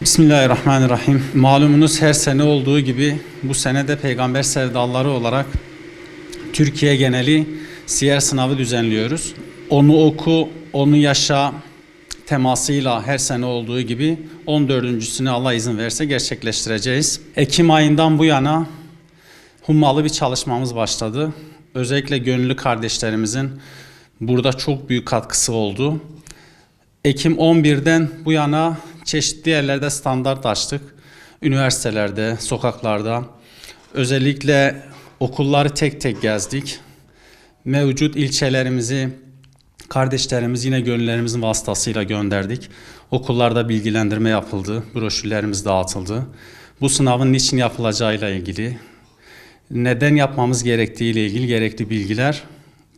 Bismillahirrahmanirrahim. Malumunuz her sene olduğu gibi bu sene de peygamber sevdaları olarak Türkiye geneli siyer sınavı düzenliyoruz. Onu oku, onu yaşa temasıyla her sene olduğu gibi 14.sünü Allah izin verirse gerçekleştireceğiz. Ekim ayından bu yana hummalı bir çalışmamız başladı. Özellikle gönüllü kardeşlerimizin burada çok büyük katkısı oldu. Ekim 11'den bu yana çeşitli yerlerde standart açtık. Üniversitelerde, sokaklarda. Özellikle okulları tek tek gezdik. Mevcut ilçelerimizi kardeşlerimiz yine gönüllerimizin vasıtasıyla gönderdik. Okullarda bilgilendirme yapıldı, broşürlerimiz dağıtıldı. Bu sınavın niçin yapılacağıyla ilgili, neden yapmamız gerektiği ile ilgili gerekli bilgiler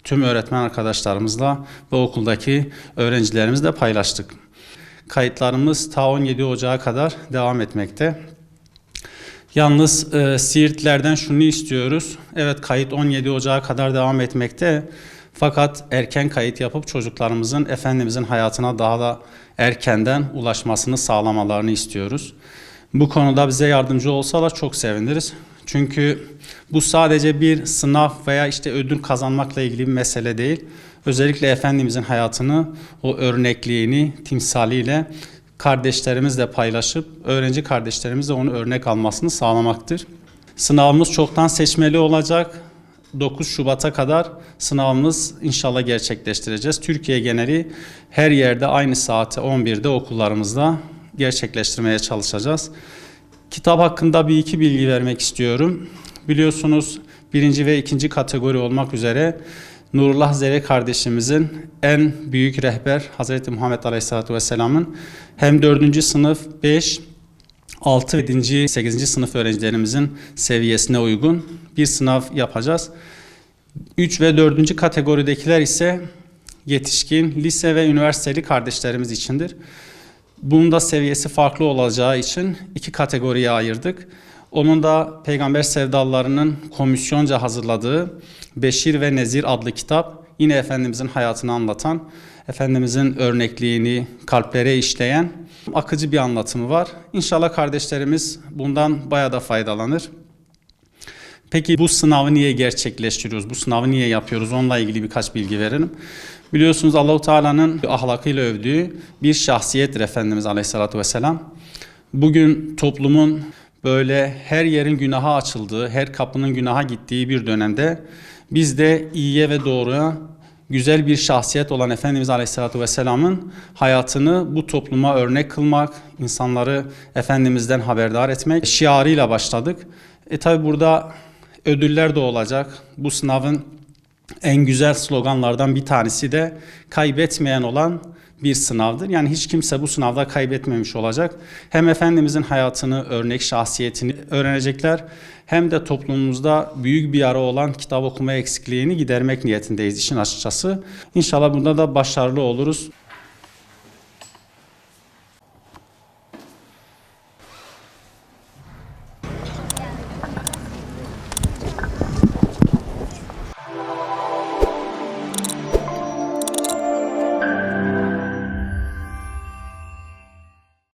tüm öğretmen arkadaşlarımızla ve okuldaki öğrencilerimizle paylaştık. Kayıtlarımız ta 17 Ocağı kadar devam etmekte. Yalnız e, Siirtlerden şunu istiyoruz. Evet kayıt 17 Ocağı kadar devam etmekte. Fakat erken kayıt yapıp çocuklarımızın Efendimizin hayatına daha da erkenden ulaşmasını sağlamalarını istiyoruz. Bu konuda bize yardımcı olsalar çok seviniriz. Çünkü bu sadece bir sınav veya işte ödül kazanmakla ilgili bir mesele değil. Özellikle Efendimizin hayatını, o örnekliğini, timsaliyle kardeşlerimizle paylaşıp öğrenci kardeşlerimizle onu örnek almasını sağlamaktır. Sınavımız çoktan seçmeli olacak. 9 Şubat'a kadar sınavımız inşallah gerçekleştireceğiz. Türkiye geneli her yerde aynı saate 11'de okullarımızda gerçekleştirmeye çalışacağız. Kitap hakkında bir iki bilgi vermek istiyorum. Biliyorsunuz birinci ve ikinci kategori olmak üzere Nurullah Zere kardeşimizin en büyük rehber Hazreti Muhammed Aleyhisselatü Vesselam'ın hem 4. sınıf 5, 6 ve 7. 8. sınıf öğrencilerimizin seviyesine uygun bir sınav yapacağız. 3 ve 4. kategoridekiler ise yetişkin, lise ve üniversiteli kardeşlerimiz içindir. Bunun da seviyesi farklı olacağı için iki kategoriye ayırdık. Onun da Peygamber Sevdalarının komisyonca hazırladığı Beşir ve Nezir adlı kitap yine Efendimizin hayatını anlatan, Efendimizin örnekliğini kalplere işleyen akıcı bir anlatımı var. İnşallah kardeşlerimiz bundan bayağı da faydalanır. Peki bu sınavı niye gerçekleştiriyoruz? Bu sınavı niye yapıyoruz? Onunla ilgili birkaç bilgi verelim. Biliyorsunuz Allahu Teala'nın ahlakıyla övdüğü bir şahsiyettir Efendimiz Aleyhisselatü Vesselam. Bugün toplumun böyle her yerin günaha açıldığı, her kapının günaha gittiği bir dönemde biz de iyiye ve doğruya güzel bir şahsiyet olan Efendimiz Aleyhisselatü Vesselam'ın hayatını bu topluma örnek kılmak, insanları Efendimiz'den haberdar etmek şiarıyla başladık. E tabi burada ödüller de olacak. Bu sınavın en güzel sloganlardan bir tanesi de kaybetmeyen olan bir sınavdır. Yani hiç kimse bu sınavda kaybetmemiş olacak. Hem Efendimizin hayatını, örnek şahsiyetini öğrenecekler hem de toplumumuzda büyük bir ara olan kitap okuma eksikliğini gidermek niyetindeyiz işin açıkçası. İnşallah bunda da başarılı oluruz.